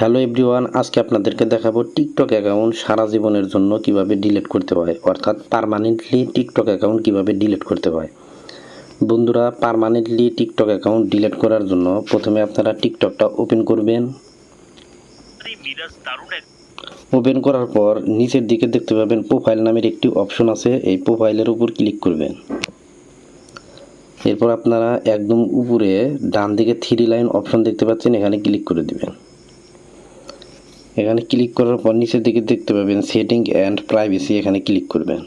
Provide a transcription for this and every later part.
Hello everyone, আজকে আপনাদেরকে দেখাবো টিকটক অ্যাকাউন্ট সারা জীবনের জন্য কীভাবে ডিলিট করতে হয়, অর্থাৎ পার্মানেন্টলি টিকটক অ্যাকাউন্ট কীভাবে ডিলিট করতে হয়। বন্ধুরা পার্মানেন্টলি টিকটক অ্যাকাউন্ট ডিলিট করার জন্য প্রথমে আপনারা টিকটকটা ওপেন করবেন। ওপেন করার পর নিচের দিকে দেখতে পাবেন প্রোফাইল নামের একটি অপশন আছে, এই প্রোফাইলের উপর ক্লিক করবেন। এরপর আপনারা একদম উপরে ডান দিকে থ্রি লাইন অপশন দেখতে পাচ্ছেন, এখানে ক্লিক করে দিবেন। এখানে ক্লিক করার পর নিচের দিকে দেখতে পাবেন সেটিং অ্যান্ড প্রাইভেসি এখানে ক্লিক করবেন।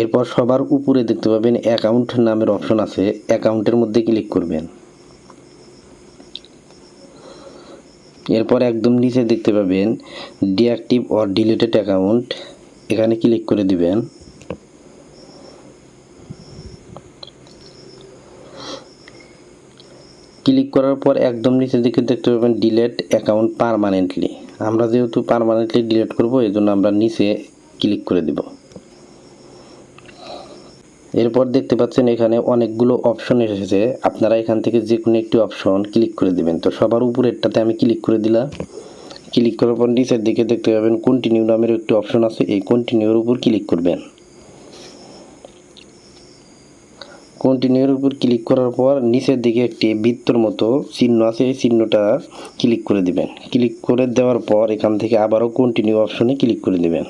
এরপর সবার উপরে দেখতে পাবেন অ্যাকাউন্ট নামের অপশন আছে অ্যাকাউন্টের মধ্যে ক্লিক করবেন। এরপর একদম নিচে দেখতে পাবেন ডিঅ্যাক্টিভ অর ডিলিটেড অ্যাকাউন্ট এখানে ক্লিক করে দিবেন। ক্লিক করার পর একদম নিচের দিকে দেখতে পাবেন ডিলেট অ্যাকাউন্ট পারমানেন্টলি আমরা যেহেতু পারমানেন্টলি ডিলেট করব, এই জন্য আমরা নিচে ক্লিক করে দেব। এরপর দেখতে পাচ্ছেন এখানে অনেকগুলো অপশন এসেছে। আপনারা এখান থেকে যে কোনো একটি অপশন ক্লিক করে দেবেন। তো সবার উপরেরটাতে আমি ক্লিক করে দিলাম। ক্লিক করার পর নিচের দিকে দেখতে পাবেন কন্টিনিউ নামের একটি অপশন আছে। এই কন্টিনিউর উপর ক্লিক করবেন। কন্টিনিউর উপর ক্লিক করার পর নিচের দিকে একটি বৃত্তর মতো চিহ্ন আছে, এই চিহ্নটা ক্লিক করে দিবেন। ক্লিক করে দেওয়ার পর এখান থেকে আবারও কন্টিনিউ অপশনে ক্লিক করে দিবেন।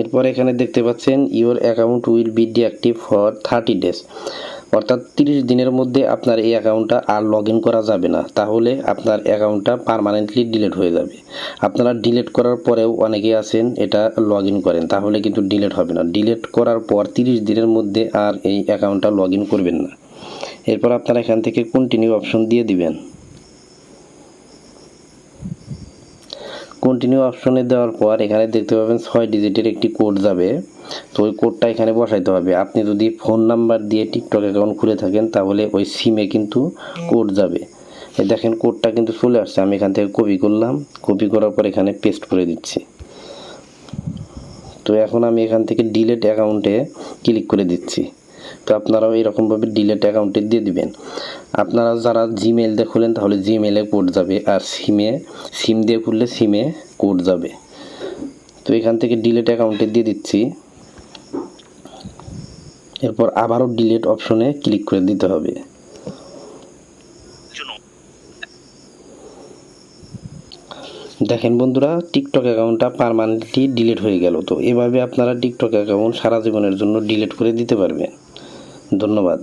এরপর এখানে দেখতে পাচ্ছেন, your account will be deactive for thirty days. অর্থাৎ তিরিশ দিনের মধ্যে আপনার এই অ্যাকাউন্টটা আর লগ করা যাবে না। তাহলে আপনার অ্যাকাউন্টটা পারমানেন্টলি ডিলিট হয়ে যাবে। আপনারা ডিলিট করার পরেও অনেকে আছেন, এটা লগ করেন। তাহলে কিন্তু ডিলিট হবে না। ডিলিট করার পর তিরিশ দিনের মধ্যে আর এই অ্যাকাউন্টটা লগ করবেন না। এরপর আপনারা এখান থেকে কন্টিনিউ অপশন দিয়ে দিবেন। কন্টিনিউ অপশনে দেওয়ার পর এখানে দেখতে পাবেন ছয় ডিজিটের একটি কোড যাবে। তো ওই কোডটা এখানে বসাইতে হবে। আপনি যদি ফোন নাম্বার দিয়ে টিকটক অ্যাকাউন্ট খুলে থাকেন তাহলে ওই সিমে কিন্তু কোড যাবে। এই দেখেন কোডটা কিন্তু চলে আসছে। আমি এখান থেকে কপি করলাম। কপি করার পর এখানে পেস্ট করে দিচ্ছি। তো এখন আমি এখান থেকে ডিলেট অ্যাকাউন্টে ক্লিক করে দিচ্ছি। তো আপনারাও এরকমভাবে ডিলেট অ্যাকাউন্টে দিয়ে দিবেন। আপনারা যারা জিমেল দিয়ে খুলেন, তাহলে জিমেলে কোড যাবে আর সিমে সিম দিয়ে খুললে সিমে কোড যাবে। তো এখান থেকে ডিলেট অ্যাকাউন্টে দিয়ে দিচ্ছি। এরপর আবারও ডিলেট অপশনে ক্লিক করে দিতে হবে। দেখেন বন্ধুরা টিকটক অ্যাকাউন্টটা পারমানেন্টলি ডিলিট হয়ে গেল। তো এভাবে আপনারা টিকটক অ্যাকাউন্ট সারা জীবনের জন্য ডিলিট করে দিতে পারবেন। ধন্যবাদ।